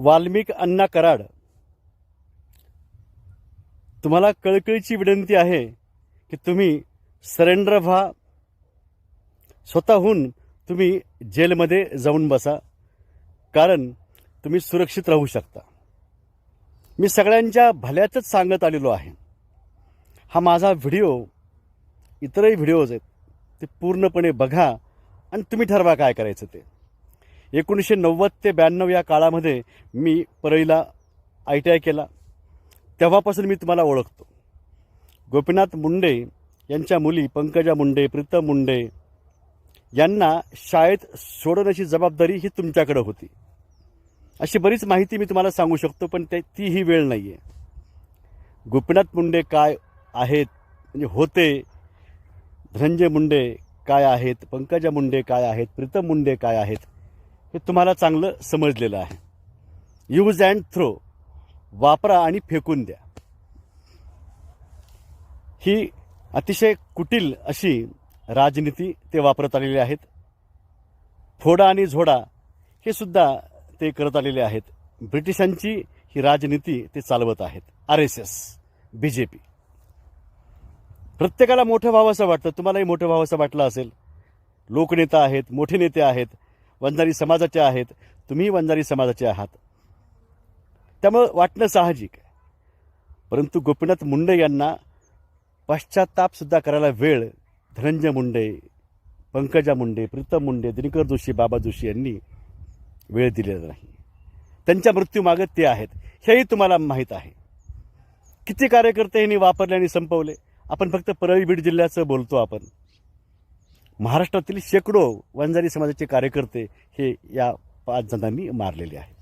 वाल्मिक अण्णा कराड. तुम्हाला कळकळीची विनंती आहे की तुम्ही सरेंडर व्हा. स्वतःहून तुम्ही जेलमध्ये जाऊन बसा. कारण तुम्ही सुरक्षित राहू शकता. मी सगळ्यांच्या भल्याचंच सांगत आलेलो आहे. हा माझा व्हिडिओ इतरही व्हिडिओज आहेत ते पूर्णपणे बघा आणि तुम्ही ठरवा काय करायचं ते. एकोणीसशे नव्वद ते ब्याण्णव या काळामध्ये मी परळीला आय टी आय केला. तेव्हापासून मी तुम्हाला ओळखतो. गोपीनाथ मुंडे यांच्या मुली पंकजा मुंडे प्रीतम मुंडे यांना शाळेत सोडवण्याची जबाबदारी ही तुमच्याकडे होती. अशी बरीच माहिती मी तुम्हाला सांगू शकतो पण ते ती ही वेळ नाही आहे गोपीनाथ मुंडे काय आहेत म्हणजे होते. धनंजय मुंडे काय आहेत पंकजा मुंडे काय आहेत प्रीतम मुंडे काय आहेत हे तुम्हाला चांगलं समजलेलं आहे. यूज अँड थ्रो वापरा आणि फेकून द्या. ही अतिशय कुटील अशी राजनीती ते वापरत आलेले आहेत. फोडा आणि झोडा हे सुद्धा ते करत आलेले आहेत. ब्रिटिशांची ही राजनीती ते चालवत आहेत. R S S B J P प्रत्येकाला मोठं व्हावंसं वाटतं. तुम्हालाही मोठं व्हावंसं वाटलं असेल. लोकनेता आहेत मोठे नेते आहेत. वंजारी समाजाचे आहेत तुम्ही वंजारी समाजाचे आहात. त्यामुळं वाटणं साहजिक आहे. परंतु गोपीनाथ मुंडे यांना पश्चातापसुद्धा करायला वेळ धनंजय मुंडे पंकजा मुंडे प्रीतम मुंडे दिनकर जोशी बाबा जोशी यांनी वेळ दिलेला नाही. त्यांच्या मृत्यूमागं ते आहेत हेही तुम्हाला माहीत आहे. किती कार्यकर्ते यांनी वापरले आणि संपवले? आपण फक्त परळी बीड जिल्ह्याचं बोलतो आपण. महाराष्ट्रातील शेकडो वंजारी समाजाचे कार्यकर्ते हे या पाच जणांनी मारलेले आहेत.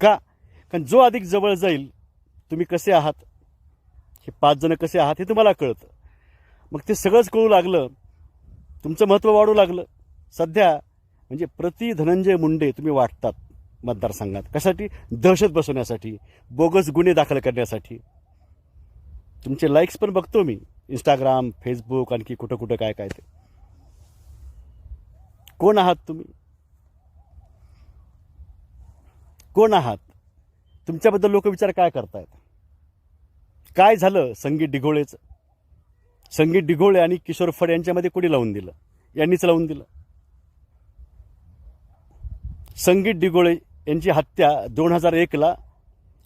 का? कारण जो अधिक जवळ जाईल तुम्ही कसे आहात? हे पाच जण कसे आहात हे तुम्हाला कळतं. मग ते सगळंच कळू लागलं. तुमचं महत्त्व वाढू लागलं. सध्या म्हणजे प्रति धनंजय मुंडे तुम्ही वाटतात मतदारसंघात. कशासाठी? दहशत बसवण्यासाठी बोगस गुन्हे दाखल करण्यासाठी. तुमचे लाईक्स पण बघतो मी. इंस्टाग्राम फेसबुक आणखी कुठं कुठं काय काय ते. कोण आहात तुम्ही? कोण आहात? तुमच्याबद्दल लोक विचार काय करतायत? काय झालं संगीत डिघोळेचं संगीत डिघोळे आणि किशोर फड यांच्यामध्ये कोणी लावून दिलं? यांनीच लावून दिलं. संगीत डिघोळे यांची हत्या दोन हजार एकला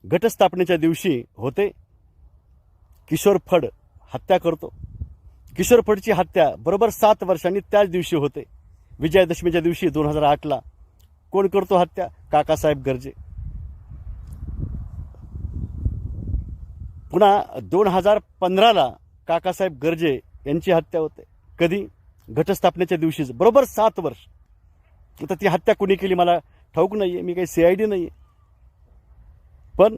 घटस्थापनेच्या दिवशी होते. किशोर फड हत्या करतो. किशोर फडची हत्या बरोबर सात वर्षांनी त्याच दिवशी होते. विजयादशमीच्या दिवशी दोन हजार आठला कोण करतो हत्या? काकासाहेब गर्जे. पुन्हा दोन हजार पंधराला काकासाहेब गर्जे यांची हत्या होते. कधी? घटस्थापनेच्या दिवशीच. बरोबर सात वर्ष. आता ती हत्या कुणी केली मला ठाऊक नाही आहे मी काही सी आय डी नाही आहे पण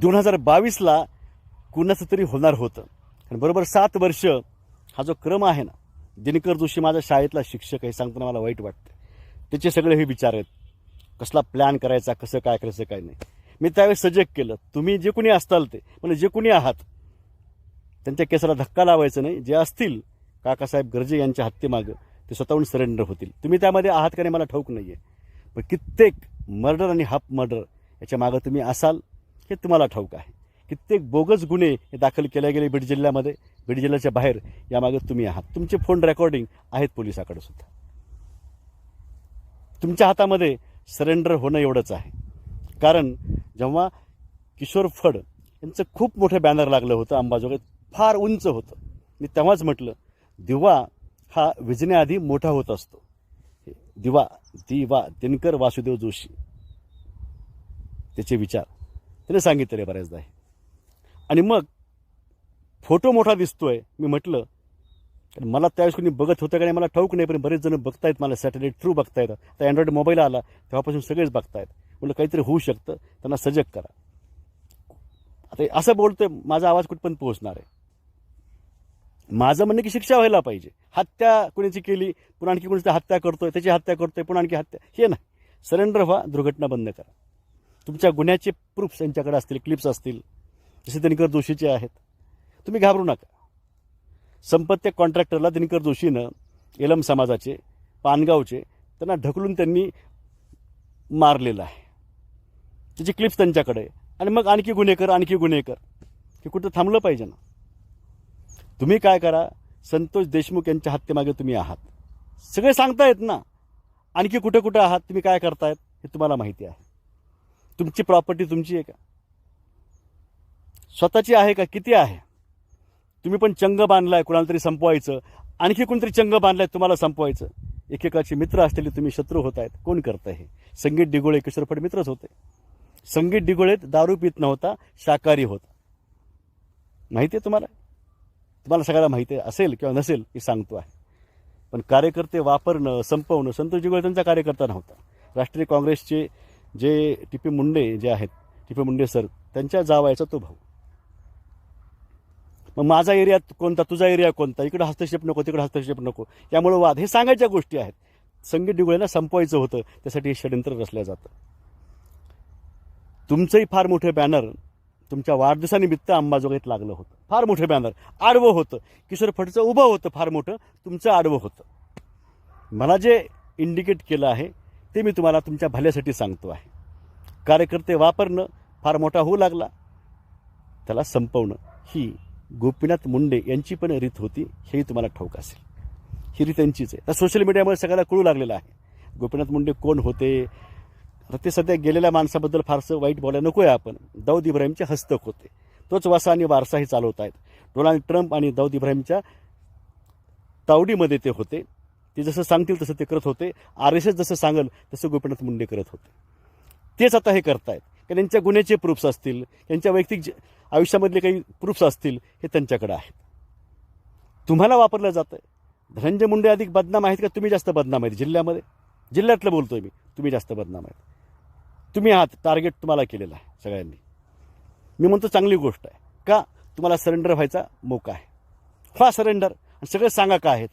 दोन हजार बावीसला कुणाचं तरी होणार होतं. आणि बरोबर सात वर्ष हा जो क्रम आहे ना दिनकर जोशी माझा शाळेतला शिक्षक आहे सांगताना मला वाईट वाटतं. त्याचे सगळे हे विचार आहेत. कसला प्लॅन करायचा कसं काय करायचं काय नाही. मी त्यावेळेस सजेक्ट केलं. तुम्ही जे कोणी असताल ते म्हणजे जे कोणी आहात त्यांच्या केसाला धक्का लावायचा नाही. जे असतील काकासाहेब गर्जे यांच्या हत्येमागं ते स्वतःहून सरेंडर होतील. तुम्ही त्यामध्ये आहात का नाही मला ठाऊक नाही आहे पण कित्येक मर्डर आणि हाफ मर्डर याच्या मागं तुम्ही असाल हे तुम्हाला ठाऊक आहे. कित्येक बोगस गुन्हे हे दाखल केले गेले बीड जिल्ह्यामध्ये. बीड जिल्ह्याच्या बाहेर यामागं तुम्ही आहात. तुमचे फोन रेकॉर्डिंग आहेत पोलिसाकडे सुद्धा. तुमच्या हातामध्ये सरेंडर होणं एवढंच आहे. कारण जेव्हा किशोर फड यांचं खूप मोठं बॅनर लागलं होतं अंबाजोगाई फार उंच होतं. मी तेव्हाच म्हटलं दिवा हा विजण्याआधी मोठा होत असतो. दिवा दिवा दिनकर वासुदेव जोशी. त्याचे विचार. त्याने सांगितले बऱ्याचदा हे. आणि मग फोटो मोठा दिसतोय मी म्हटलं कारण मला त्यावेळेस कोणी बघत होतं का नाही मला ठाऊक नाही पण बरेच जण बघतायत मला सॅटेलाईट थ्रू बघतायत. आता अँड्रॉइड मोबाईल आला तेव्हापासून सगळेच बघतायत. म्हटलं काहीतरी होऊ शकतं त्यांना सजग करा. आता असं बोलतोय माझा आवाज कुठपर्यंत पोहोचणार आहे? माझं म्हणणं की शिक्षा व्हायला पाहिजे. हत्या कोणाची केली पुन्हा आणखी कोणी हत्या करतोय त्याची हत्या करतोय पुन्हा आणखी हत्या हे नाही. सरेंडर व्हा दुर्घटना बंद करा. तुमच्या गुन्ह्याचे प्रूफ्स यांच्याकडे असतील क्लिप्स असतील. जसे दिनकर जोशीचे आहेत. तुम्ही घाबरू नका. संपत्त्या कॉन्ट्रॅक्टरला दिनकर जोशीनं एलम समाजाचे पानगावचे त्यांना ढकलून त्यांनी मारलेलं आहे. त्याची क्लिप्स त्यांच्याकडे आणि मग आणखी गुन्हेकर आणखी गुन्हेकर हे कुठं थांबलं पाहिजे ना? तुम्ही काय करा? संतोष देशमुख यांच्या हत्येमागे तुम्ही आहात. सगळे सांगतायत ना. आणखी कुठे कुठं आहात? तुम्ही काय करतायत? हे तुम्हाला माहिती आहे. तुमची प्रॉपर्टी तुमची आहे का? स्वतःची आहे का? किती आहे? तुम्ही पण चंग बांधलाय कुणाला तरी संपवायचं. आणखी कोणतरी चंग बांधलाय तुम्हाला संपवायचं. एकेकाचे मित्र असलेले तुम्ही शत्रू होत आहेत कोण करतं हे? संगीत डिगोळे किशोरफड मित्रच होते. संगीत डिगोळेत दारू पित नव्हता शाकाहारी होता. माहिती आहे तुम्हाला? तुम्हाला सगळ्याला माहिती आहे असेल किंवा नसेल हे सांगतो आहे. पण कार्यकर्ते वापरणं संपवणं संतोष डिगोळे त्यांचा कार्यकर्ता नव्हता. राष्ट्रीय काँग्रेसचे जे टिपे मुंडे जे आहेत टिपे मुंडे सर त्यांच्या जावायचा तो भाऊ. मग माझा एरिया कोणता तुझा एरिया कोणता इकडे हस्तक्षेप नको तिकडे हस्तक्षेप नको. त्यामुळे वाद हे सांगायच्या गोष्टी आहेत. संगीत डिगोळ्यांना संपवायचं होतं त्यासाठी हे षडयंत्र रचलं जातं. तुमचंही फार मोठं बॅनर तुमच्या वाढदिवसानिमित्त अंबाजोगाईत लागलं होतं. फार मोठं बॅनर आडवं होतं. किशोर फडचं उभं होतं फार मोठं. तुमचं आडवं होतं. मला जे इंडिकेट केलं आहे ते मी तुम्हाला तुमच्या भल्यासाठी सांगतो आहे. कार्यकर्ते वापरणं फार मोठा होऊ लागला. त्याला संपवणं ही गोपीनाथ मुंडे यांची पण रीत होती हेही तुम्हाला ठाऊक असेल. ही रीत त्यांचीच आहे. तर सोशल मीडियामुळे सगळ्याला कळू लागलेलं आहे. गोपीनाथ मुंडे कोण होते? आता ते सध्या गेलेल्या माणसाबद्दल फारसं वाईट बोलायला नको आहे आपण. दाऊद इब्राहिमचे हस्तक होते. तोच वासा आणि वारसाही चालवत आहेत. डोनाल्ड ट्रम्प आणि दाऊद इब्राहिमच्या तावडीमध्ये ते होते. ते जसं सांगतील तसं ते करत होते. आर एस एस जसं सांगल तसं गोपीनाथ मुंडे करत होते. तेच आता हे करतायत. कारण त्यांच्या गुन्ह्याचे प्रूफ्स असतील त्यांच्या वैयक्तिक जे- आयुष्यामधले काही प्रूफ्स असतील हे त्यांच्याकडे आहेत. तुम्हाला वापरलं जातं धनंजय मुंडे अधिक बदनाम आहेत का? तुम्ही जास्त बदनाम आहेत जिल्ह्यामध्ये. जिल्ह्यातलं बोलतोय मी. तुम्ही जास्त बदनाम आहेत. तुम्ही आहात टार्गेट तुम्हाला केलेलं आहे सगळ्यांनी. मी म्हणतो चांगली गोष्ट आहे. का? तुम्हाला सरेंडर व्हायचा मोका आहे. व्हा सरेंडर आणि सगळे सांगा का आहेत.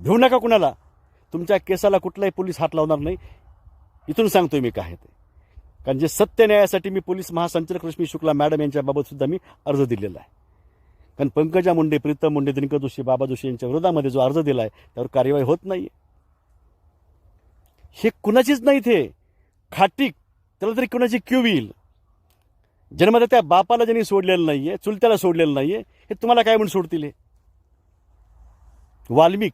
घेऊ नका कुणाला. तुमच्या केसाला कुठलाही पोलीस हात लावणार नाही. इथून सांगतोय मी काय ते. कारण जे सत्य न्यायासाठी मी पोलीस महासंचालक रश्मी शुक्ला मॅडम यांच्याबाबत सुद्धा मी अर्ज दिलेला आहे. कारण पंकजा मुंडे प्रीतम मुंडे दिनकर जोशी बाबा जोशी यांच्या विरोधामध्ये जो अर्ज दिला आहे त्यावर कार्यवाही होत नाही हे कुणाचीच नाही ते खाटीक त्याला तरी कुणाची क्यू येईल? जन्मदा त्या बापाला ज्यांनी सोडलेलं नाही आहे चुलत्याला सोडलेलं नाहीये हे तुम्हाला काय म्हणून सोडतील हे? वाल्मिक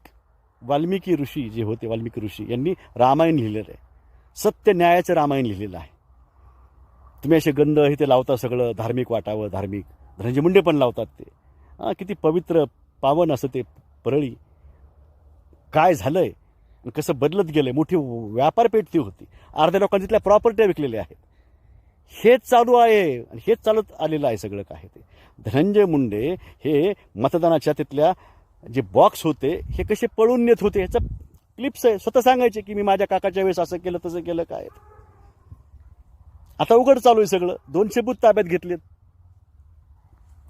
वाल्मिकी ऋषी जे होते वाल्मिकी ऋषी यांनी रामायण लिहिलेलं आहे. सत्य न्यायाचं रामायण लिहिलेलं आहे. तुम्ही असे गंध हे ते लावता सगळं धार्मिक वाटावं धार्मिक. धनंजय मुंडे पण लावतात ते. हां किती पवित्र पावन असं ते परळी. काय झालंय? आणि कसं बदलत गेलंय? मोठी व्यापारपेठ ती होती. अर्ध्या लोकांनी तिथल्या प्रॉपर्ट्या विकलेल्या आहेत. हेच चालू आहे. आणि हेच चालत आलेलं आहे सगळं काय ते. धनंजय मुंडे हे मतदानाच्या तिथल्या जे बॉक्स होते हे कसे पळून नेत होते? ह्याचं क्लिप्स आहे. स्वतः सांगायचे की मी माझ्या काकाच्या वेळेस असं केलं तसं केलं काय आता उघड चालू आहे सगळं. दोनशे बूथ ताब्यात घेतलेत.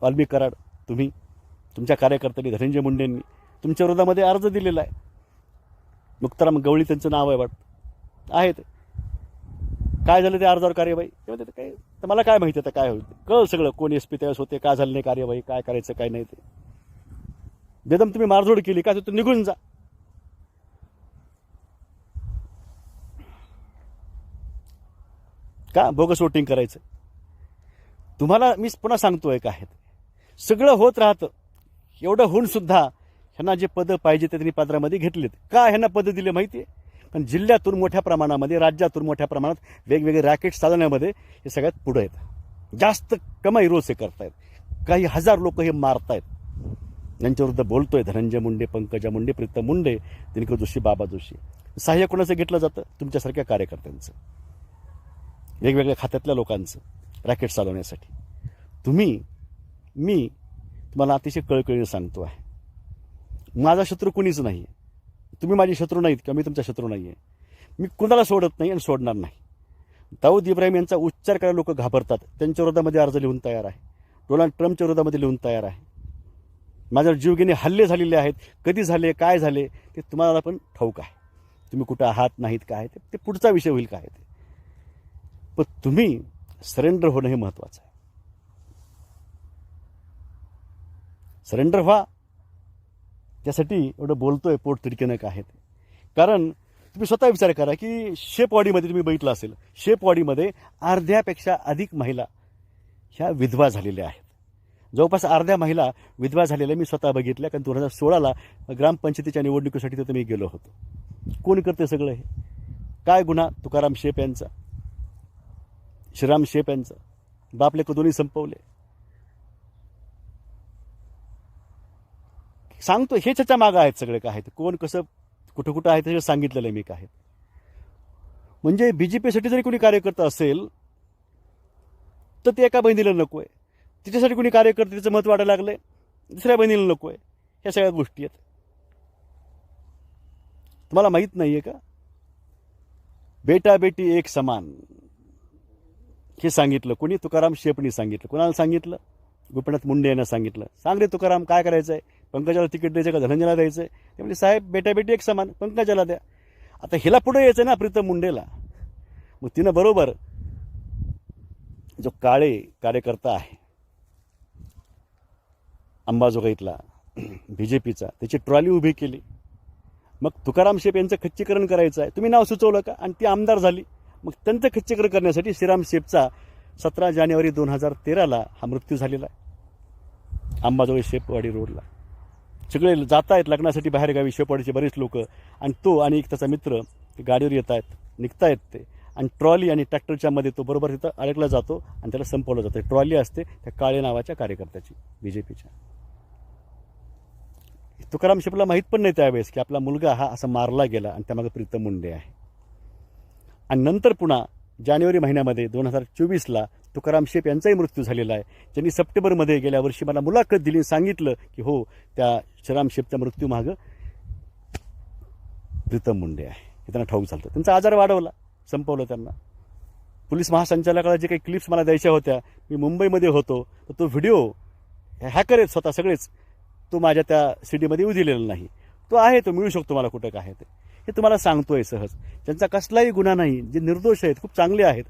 वाल्मिक कराड तुम्ही तुमच्या कार्यकर्त्यांनी धनंजय मुंडेंनी तुमच्या विरोधामध्ये अर्ज दिलेला आहे. मुक्ताराम गवळी त्यांचं नाव आहे वाटतं. आहे ते काय झालं ते अर्जावर कार्यवाही? ते काय तर मला काय माहिती आता काय होईल? कळ सगळं कोण एस पी त्यावेळेस होते काय झालं नाही कार्यवाही काय करायचं काय नाही ते. बेदम तुम्ही मारझोड केली का तर निघून जा. का बोगस वोटिंग करायचं? तुम्हाला मी पुन्हा सांगतोय काय आहे. ते. सगळं होत राहतं. एवढं होऊन सुद्धा ह्यांना जे पदं पाहिजे ते त्यांनी पात्रामध्ये घेतलेत. का ह्यांना पदं दिले माहिती आहे पण जिल्ह्यातून मोठ्या प्रमाणामध्ये राज्यातून मोठ्या प्रमाणात वेगवेगळे रॅकेट चालवण्यामध्ये हे सगळ्यात पुढं आहेत जास्त कमाई रोज हे करतायत. काही हजार लोक हे मारतायत. यांच्याविरुद्ध बोलतोय धनंजय मुंडे पंकजा मुंडे प्रीतम मुंडे दिनकर जोशी बाबा जोशी. सहाय्य कोणाचं घेतलं जातं? तुमच्यासारख्या कार्यकर्त्यांचं. वेगवेगळ्या खात्यातल्या लोकांचं रॅकेट चालवण्यासाठी. तुम्ही मी तुम्हाला अतिशय कळकळीने सांगतो आहे. माझा शत्रू कुणीच नाही आहे तुम्ही माझे शत्रू नाहीत किंवा मी तुमचा शत्रू नाही आहे मी कुणाला सोडत नाही आणि सोडणार नाही. दाऊद इब्राहिम यांचा उच्चार करायला लोक घाबरतात. त्यांच्या विरोधामध्ये अर्ज लिहून तयार आहे. डोनाल्ड ट्रम्पच्या विरोधामध्ये लिहून तयार आहे. माझ्यावर जीवघेणे हल्ले झालेले आहेत. कधी झाले काय झाले ते तुम्हाला पण ठाऊक आहे. तुम्ही कुठं आहात नाहीत काय ते ते पुढचा विषय होईल काय ते. पण तुम्ही सरेंडर होणं हे महत्त्वाचं आहे. सरेंडर व्हा. त्यासाठी एवढं बोलतोय पोट तिडकीनं काय ते. कारण तुम्ही स्वतः विचार करा की शेपवाडीमध्ये तुम्ही बघितलं असेल शेपवाडीमध्ये अर्ध्यापेक्षा अधिक महिला ह्या विधवा झालेल्या आहेत. जवळपास अर्ध्या महिला विधवा झालेल्या मी स्वतः बघितल्या कारण दोन हजार सोळाला ग्रामपंचायतीच्या निवडणुकीसाठी तिथं मी गेलो होतो. कोण करते सगळं हे? काय गुन्हा? तुकाराम शेप यांचा. श्रीराम शेप यांचं. बापले दोन्ही संपवले. सांगतो हे त्याच्या मागं आहेत सगळे काय आहेत. कोण कसं कुठं कुठं आहे ते सांगितलेलं आहे मी काय म्हणजे बी जे पीसाठी जरी कोणी कार्यकर्ता असेल तर ते एका बहिणीला नको आहे तिच्यासाठी कोणी कार्यकर्ते त्याचं मत वाढायला लागलंय. दुसऱ्या बहिणीला नको आहे ह्या सगळ्या गोष्टी आहेत. तुम्हाला माहीत नाही आहे का? बेटा बेटी एक समान. हे सांगितलं. कोणी तुकाराम शेपणी सांगितलं. कोणाला सांगितलं? गोपीनाथ मुंडे यांना सांगितलं. सांग रे तुकाराम काय करायचं आहे पंकजाला तिकीट द्यायचं का? धनंजयला द्यायचं आहे ते म्हणजे साहेब बेटा बेटी एक समान पंकजाला द्या. आता हिला पुढे यायचं ना प्रीतम मुंडेला. मग तिनं बरोबर जो काळे कार्यकर्ता आहे अंबाजोगाईतला बी जे पीचा त्याची ट्रॉली उभी केली. मग तुकाराम शेप यांचं खच्चीकरण करायचं आहे तुम्ही नाव सुचवलं का? आणि ती आमदार झाली. मग त्यांचं खच्चीकरण करण्यासाठी श्रीराम शेपचा सतरा जानेवारी दोन हजार तेराला हा मृत्यू झालेला आहे. अंबाजोगाई शेपवाडी रोडला. सगळे जात आहेत लग्नासाठी बाहेरगावी शेपवाडीचे बरेच लोक. आणि तो आणि एक त्याचा मित्र ते गाडीवर येत आहेत निघतायत ते. आणि ट्रॉली आणि ट्रॅक्टरच्या मध्ये तो बरोबर तिथं अडकला जातो आणि त्याला संपवलं जातं. ट्रॉली असते त्या काळे नावाच्या कार्यकर्त्याची बी जे पीच्या तुकाराम शेपला माहीत पण नाही त्यावेळेस की आपला मुलगा हा असा मारला गेला आणि त्यामागे प्रीतम मुंडे आहे. आणि नंतर पुन्हा जानेवारी महिन्यामध्ये दोन हजार चोवीसला तुकाराम शेप यांचाही मृत्यू झालेला आहे. ज्यांनी सप्टेंबरमध्ये गेल्या वर्षी मला मुलाखत दिली सांगितलं की हो त्या श्रीराम शेपच्या मृत्यू मागं प्रीतम मुंडे आहे. हे त्यांना ठाऊक झालं त्यांचा आजार वाढवला संपवलं त्यांना. पोलीस महासंचालकाला जे काही क्लिप्स मला द्यायच्या होत्या मी मुंबईमध्ये होतो तर तो व्हिडिओ हॅकर आहेत स्वतः सगळेच तो माझ्या त्या सी डीमध्ये येऊ दिलेला नाही. तो आहे तो मिळू शकतो मला कुठं काय आहे ते. हे तुम्हाला सांगतो आहे सहज. ज्यांचा कसलाही गुन्हा नाही जे निर्दोष आहेत खूप चांगले आहेत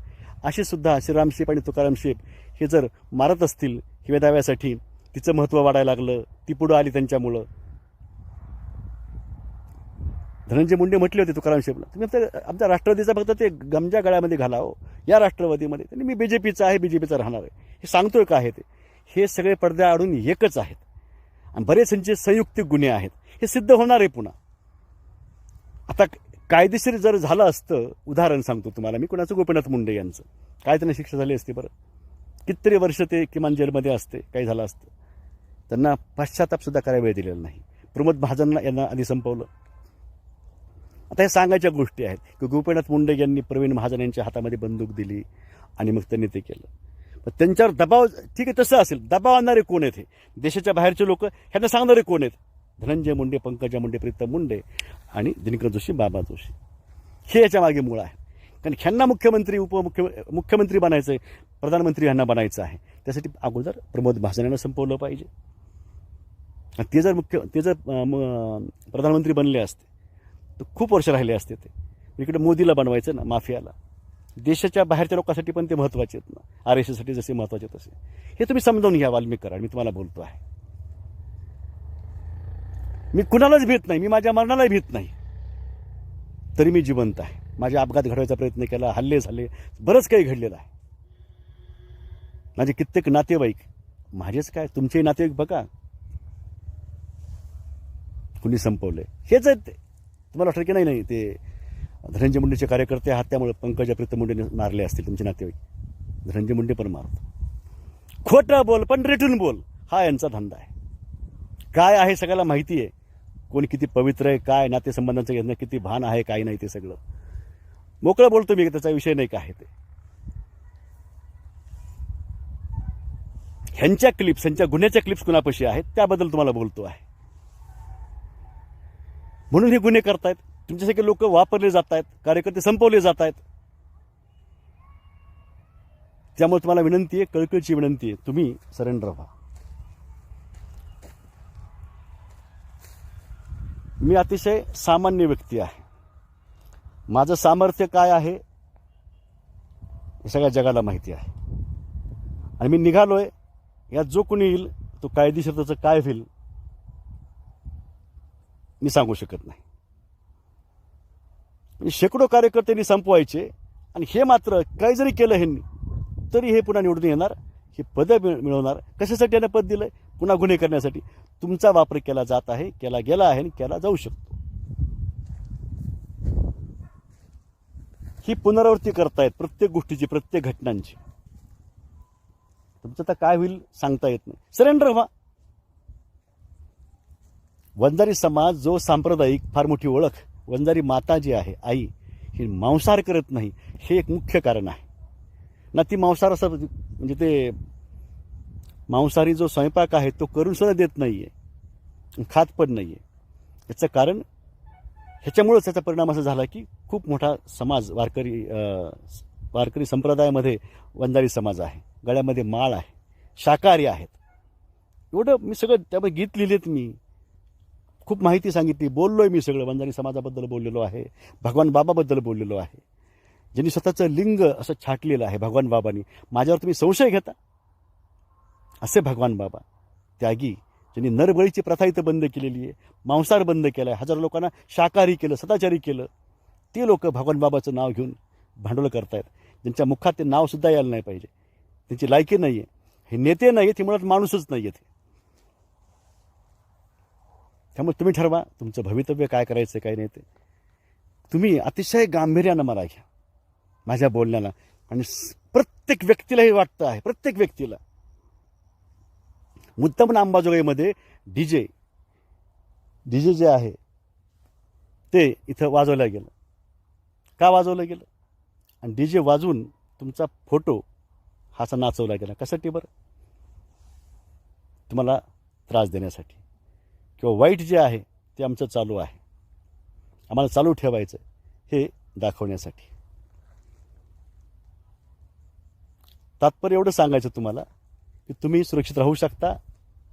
असे सुद्धा श्रीराम शेप आणि तुकाराम शेप हे जर मारत असतील हिव्या दाव्यासाठी तिचं महत्त्व वाढायला लागलं ती पुढं आली त्यांच्यामुळं. धनंजय मुंडे म्हटले होते तुकाराम शेपला तुम्ही आमच्या आमच्या राष्ट्रवादीचा फक्त ते गमजा गळ्यामध्ये घालावं या राष्ट्रवादीमध्ये. त्यांनी मी बी जे पीचा आहे बी जे पीचा राहणार आहे. हे सांगतोय का आहे ते? हे सगळे पडद्याआडून एकच आहेत. आणि बरेच त्यांचे संयुक्तिक गुन्हे आहेत. हे सिद्ध होणार आहे पुन्हा. आता कायदेशीर जर झालं असतं उदाहरण सांगतो तुम्हाला मी कुणाचं? गोपीनाथ मुंडे यांचं. काय त्यांना शिक्षा झाली असती बरं? कितीतरी वर्ष ते किमान जेलमध्ये असते काही झालं असतं. त्यांना पश्चातापसुद्धा करायला वेळ दिलेला नाही. प्रमोद महाजनला यांना आधी संपवलं. आता हे सांगायच्या गोष्टी आहेत की गोपीनाथ मुंडे यांनी प्रवीण महाजन यांच्या हातामध्ये बंदूक दिली आणि मग त्यांनी ते केलं. पण त्यांच्यावर दबाव ठीक आहे तसं असेल. दबाव आणणारे कोण आहेत हे? देशाच्या बाहेरचे लोक ह्यांना सांगणारे कोण आहेत? धनंजय मुंडे पंकजा मुंडे प्रीतम मुंडे आणि दिनकर जोशी बाबा जोशी. हे याच्या मागे मूळ आहे. कारण ह्यांना मुख्यमंत्री उपमुख्य मुख्यमंत्री बनायचं आहे प्रधानमंत्री ह्यांना बनायचं आहे. त्यासाठी अगोदर प्रमोद महाजन यांना संपवलं पाहिजे. आणि ते जर मुख्य ते जर म- प्रधानमंत्री बनले असते तर खूप वर्ष राहिले असते ते. इकडे मोदीला बनवायचं ना माफियाला. देशाच्या बाहेरच्या लोकांसाठी पण ते महत्त्वाचे आहेत ना. आर एस एससाठी जसे महत्त्वाचे तसे. हे तुम्ही समजावून घ्या वाल्मिक करा मी तुम्हाला बोलतो आहे. मी कुणालाच भीत नाही. मी माझ्या मरणालाही भीत नाही. तरी मी जिवंत आहे. माझे अपघात घडवायचा प्रयत्न केला. हल्ले झाले. बरंच काही घडलेलं आहे. माझे कित्येक नातेवाईक माझेच काय? तुमचे नातेवाईक बघा. कुणी संपवले हेच आहेत. ते तुम्हाला वाटतं की नाही नाही ते धनंजय मुंडेचे कार्यकर्ते आहात त्यामुळे पंकजा प्रीतम मुंडेने मारले असतील तुमचे नातेवाईक. धनंजय मुंडे पण मारतो खोटं बोल पण रेटून बोल. हा यांचा धंदा आहे. काय आहे सगळ्याला माहिती आहे. कोणी किती पवित्र आहे काय नातेसंबंधांचं यांना किती भान आहे काय नाही ते सगळं. मोकळं बोलतो मी त्याचा विषय नाही काय ते. ह्यांच्या क्लिप्स ह्यांच्या गुन्ह्याच्या क्लिप्स कुणापाशी आहेत त्याबद्दल तुम्हाला बोलतो आहे. म्हणून हे गुन्हे करतायत. तुमच्यासारखे लोक वापरले जात आहेत कार्यकर्ते संपवले जात आहेत त्यामुळे तुम्हाला विनंती आहे कळकळीची विनंती आहे तुम्ही सरेंडर व्हा. मी अतिशय सामान्य व्यक्ती आहे. माझं सामर्थ्य काय आहे? हे सगळ्या जगाला माहिती आहे. आणि मी निघालो आहे यात जो कोणी येईल तो कायदेशीर त्याचं काय होईल मी सांगू शकत नाही. म्हणजे शेकडो कार्यकर्त्यांनी संपवायचे आणि हे मात्र काही जरी केलं ह्यांनी तरी हे पुन्हा निवडून येणार हे पदं मिळवणार. कशासाठी यानं पद दिलं पुन्हा गुन्हे करण्यासाठी तुमचा वापर केला जात आहे केला गेला आहे आणि केला जाऊ शकतो. ही पुनरावृत्ती करतायत प्रत्येक गोष्टीची प्रत्येक घटनांची. तुमचं आता काय होईल सांगता येत नाही. सरेंडर व्हा. वंजारी समाज जो सांप्रदायिक फार मोठी ओळख वंजारी माता जी आहे आई ही मांसाहार करत नाही हे एक मुख्य कारण आहे. ना ती मांसाहार असं म्हणजे ते मांसाहारी जो स्वयंपाक आहे तो करून सुद्धा देत नाही आहे खात पण नाही आहे याचं कारण ह्याच्यामुळंच त्याचा परिणाम असा झाला की खूप मोठा समाज वारकरी वारकरी संप्रदायामध्ये वंजारी समाज आहे. गळ्यामध्ये माळ आहे. शाकाहारी आहेत. एवढं मी सगळं त्यामध्ये गीत लिहिलेत मी. खूप माहिती सांगितली. बोललो आहे मी सगळं. वंजारी समाजाबद्दल बोललेलो आहे. भगवान बाबाबद्दल बोललेलो आहे. ज्यांनी स्वतःचं लिंग असं छाटलेलं आहे भगवान बाबांनी. माझ्यावर तुम्ही संशय घेता. असे भगवान बाबा त्यागी ज्यांनी नरबळीची प्रथा इथं बंद केलेली आहे मांसाहार बंद केला आहे हजारो लोकांना शाकाहारी केलं सदाचारी केलं ते लोक भगवान बाबाचं नाव घेऊन भांडवलं करतायत. ज्यांच्या मुखात ते नावसुद्धा यायला नाही पाहिजे. त्यांची लायकी नाही आहे हे नेते नाही आहेत हे मुळात माणूसच नाही आहेत त्यामुळे तुम्ही ठरवा तुमचं भवितव्य काय करायचं काय नाही ते. तुम्ही अतिशय गांभीर्यानं मला घ्या. माझ्या बोलण्याला. आणि प्रत्येक व्यक्तीला हे वाटतं आहे प्रत्येक व्यक्तीला. मुद्दम अंबाजोगाईमध्ये डी जे डी जे जे आहे ते इथं वाजवलं गेलं. का वाजवलं गेलं? आणि डी जे वाजवून तुमचा फोटो हा असा नाचवला गेला. कशासाठी बरं? तुम्हाला त्रास देण्यासाठी. किंवा वाईट जे आहे ते आमचं चालू आहे. आम्हाला चालू ठेवायचं हे दाखवण्यासाठी. तात्पर्य एवढं सांगायचं तुम्हाला की तुम्ही सुरक्षित राहू शकता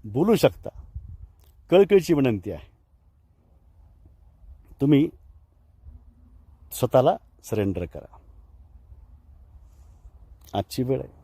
बोलू शकता. कळकळीची विनंती आहे. तुम्ही स्वतःला सरेंडर करा. आजची वेळ आहे.